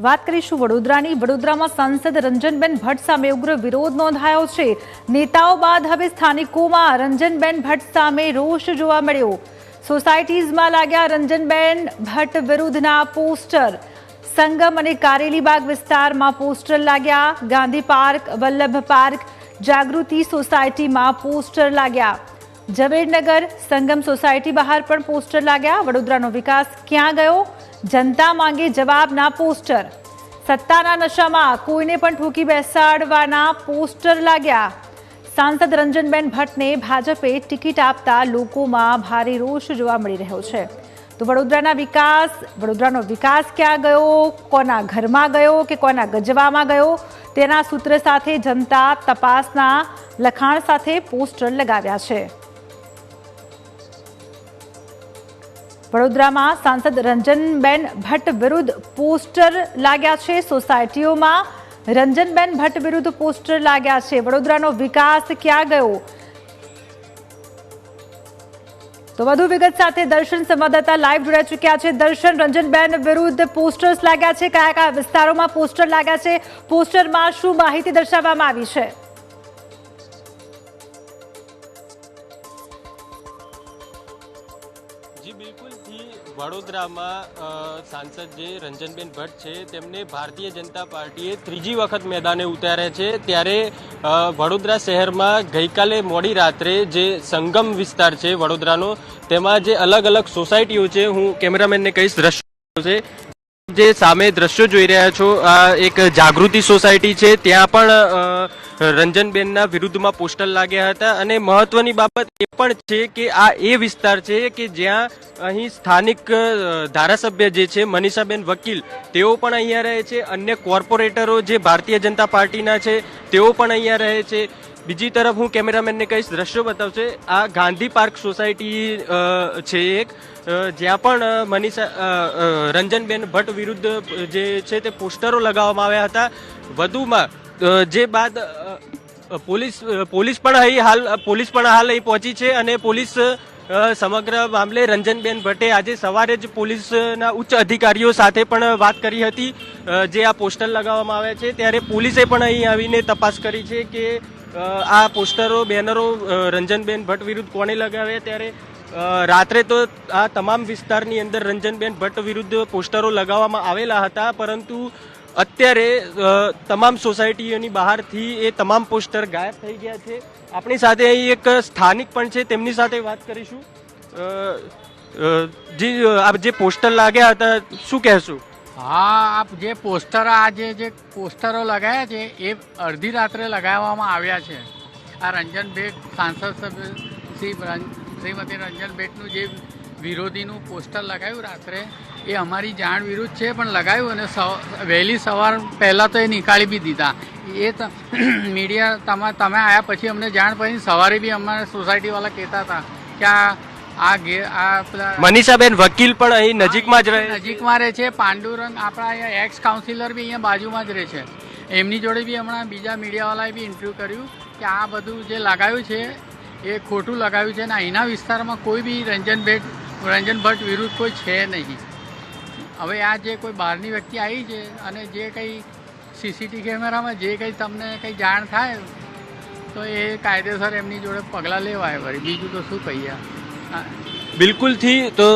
વાત કરીશું વડોદરાની. વડોદરામાં સાંસદ રંજનબેન ભટ્ટ સામે ઉગ્ર વિરોધ નોંધાયો છે. નેતાઓ બાદ હવે સ્થાનિકોમાં રંજનબેન ભટ્ટ સામે રોષ જોવા મળ્યો. સોસાયટીઝમાં લાગ્યા રંજનબેન ભટ્ટ વિરુદ્ધના પોસ્ટર. સંગમ અને કારેલીબાગ વિસ્તારમાં પોસ્ટર લાગ્યા. ગાંધી પાર્ક, વલ્લભ પાર્ક, જાગૃતિ સોસાયટીમાં પોસ્ટર લાગ્યા. ઝવેરનગર સંગમ સોસાયટી બહાર પણ પોસ્ટર લાગ્યા. વડોદરાનો વિકાસ ક્યાં ગયો? જનતા માંગે જવાબના પોસ્ટર. સત્તાના નશામાં કોઈને પણ ઠોકી બેસાડવાના પોસ્ટર લાગ્યા. સાંસદ રંજનબેન ભટ્ટને ભાજપે ટિકિટ આપતા લોકોમાં ભારે રોષ જોવા મળી રહ્યો છે. તો વડોદરાના વિકાસ, વડોદરાનો વિકાસ ક્યાં ગયો? કોના ઘરમાં ગયો કે કોના ગજવામાં ગયો? તેના સૂત્ર સાથે જનતા તપાસના લખાણ સાથે પોસ્ટર લગાવ્યા છે. વડોદરામાં સાંસદ રંજનબેન ભટ્ટ વિરુદ્ધ પોસ્ટર લાગ્યા છે. સોસાયટીઓમાં રંજનબેન ભટ્ટ વિરુદ્ધ પોસ્ટર લાગ્યા છે. વડોદરાનો વિકાસ ક્યાં ગયો? તો વધુ વિગત સાથે દર્શન સંવાદદાતા લાઈવ જોડાઈ ચૂક્યા છે. દર્શન, રંજનબેન વિરુદ્ધ પોસ્ટર્સ લાગ્યા છે. કયા કયા વિસ્તારોમાં પોસ્ટર લાગ્યા છે? પોસ્ટરમાં શું માહિતી દર્શાવવામાં આવી છે? જી બિલકુલથી વડોદરામાં સાંસદ જે રંજનબેન ભટ્ટ છે, તેમને ભારતીય જનતા પાર્ટીએ ત્રીજી વખત મેદાને ઉતાર્યા છે. ત્યારે વડોદરા શહેરમાં ગઈકાલે મોડી રાત્રે જે સંગમ વિસ્તાર છે વડોદરાનો, તેમાં જે અલગ અલગ સોસાયટીઓ છે, હું કેમેરામેનને કહીશ, દ્રશ્યો છે. જે સામે દ્રશ્યો જોઈ રહ્યા છો, આ એક જાગૃતિ સોસાયટી છે. ત્યાં પણ રંજનબેનના વિરુદ્ધમાં પોસ્ટર લાગ્યા હતા અને મહત્વની બાબત એ પણ છે કે આ એ વિસ્તાર છે કે જ્યાં અહીં સ્થાનિક ધારાસભ્ય જે છે, મનીષાબેન વકીલ, તેઓ પણ અહીંયા રહે છે. અન્ય કોર્પોરેટરો જે ભારતીય જનતા પાર્ટીના છે, તેઓ પણ અહીંયા રહે છે. બીજી તરફ હું કેમેરામેનને કહીશ, દ્રશ્યો બતાવશે. આ ગાંધી પાર્ક સોસાયટી છે એક જ્યાં પણ મનીષા રંજનબેન ભટ્ટ વિરુદ્ધ જે છે તે પોસ્ટરો લગાવવામાં આવ્યા હતા. વધુમાં જે બાદ પોલીસ પોલીસ પણ અહીં હાલ પોલીસ પણ હાલ અહીં પહોંચી છે અને પોલીસ સમગ્ર મામલે રંજનબેન ભટ્ટે આજે સવારે જ પોલીસના ઉચ્ચ અધિકારીઓ સાથે પણ વાત કરી હતી. જે આ પોસ્ટર લગાવવામાં આવ્યા છે. ત્યારે પોલીસે પણ અહીં આવીને તપાસ કરી છે કે આ પોસ્ટરો, બેનરો રંજનબેન ભટ્ટ વિરુદ્ધ કોણે લગાવ્યા? ત્યારે રાત્રે તો આ તમામ વિસ્તારની અંદર રંજનબેન ભટ્ટ વિરુદ્ધ પોસ્ટરો લગાવવામાં આવેલા હતા. પરંતુ અત્યારે તમામ સોસાયટીઓની બહારથી એ તમામ પોસ્ટર ગાયબ થઈ ગયા છે. આપણી સાથે અહીં એક સ્થાનિક પણ છે, તેમની સાથે વાત કરીશું. જી, આપ જે પોસ્ટર લાગ્યા હતા, શું કહેશું? હા, આપ જે પોસ્ટર, આ જે પોસ્ટરો લગાવ્યા છે, એ અડધી રાત્રે લગાવવામાં આવ્યા છે. આ રંજન ભેટ સાંસદ સભ્ય શ્રી શ્રીમતી રંજન ભેટનું જે વિરોધીનું પોસ્ટર લગાવ્યું રાત્રે. એ અમારી જાણ વિરુદ્ધ છે પણ લગાવ્યું અને વહેલી સવાર પહેલાં તો એ નીકાળી બી દીધા. એ ત- મીડિયા તમે તમે આવ્યા પછી અમને જાણ પડી સવારે બી અમારે સોસાયટીવાળા કહેતા હતા કે આ આ ગે આ મનીષાબેન વકીલ પણ અહીં નજીકમાં જ રહે નજીકમાં રહે છે. પાંડુરંગ આપણા અહીંયા એક્સ કાઉન્સિલર બી અહીંયા બાજુમાં જ રહે છે. એમની જોડે બી હમણાં બીજા મીડિયાવાળાએ બી ઇન્ટરવ્યૂ કર્યું કે આ બધું જે લગાવ્યું છે એ ખોટું લગાવ્યું છે અને અહીંના વિસ્તારમાં કોઈ બી રંજન ભેટ રંજન ભટ્ટ વિરુદ્ધ કોઈ છે નહીં. હવે આ જે કોઈ બહારની વ્યક્તિ આવી છે અને જે કંઈ સીસીટીવી કેમેરામાં જે કંઈ તમને કંઈ જાણ થાય, તો એ કાયદેસર એમની જોડે પગલાં લેવાય વળી. બીજું તો શું કહીએ? બિલકુલથી તો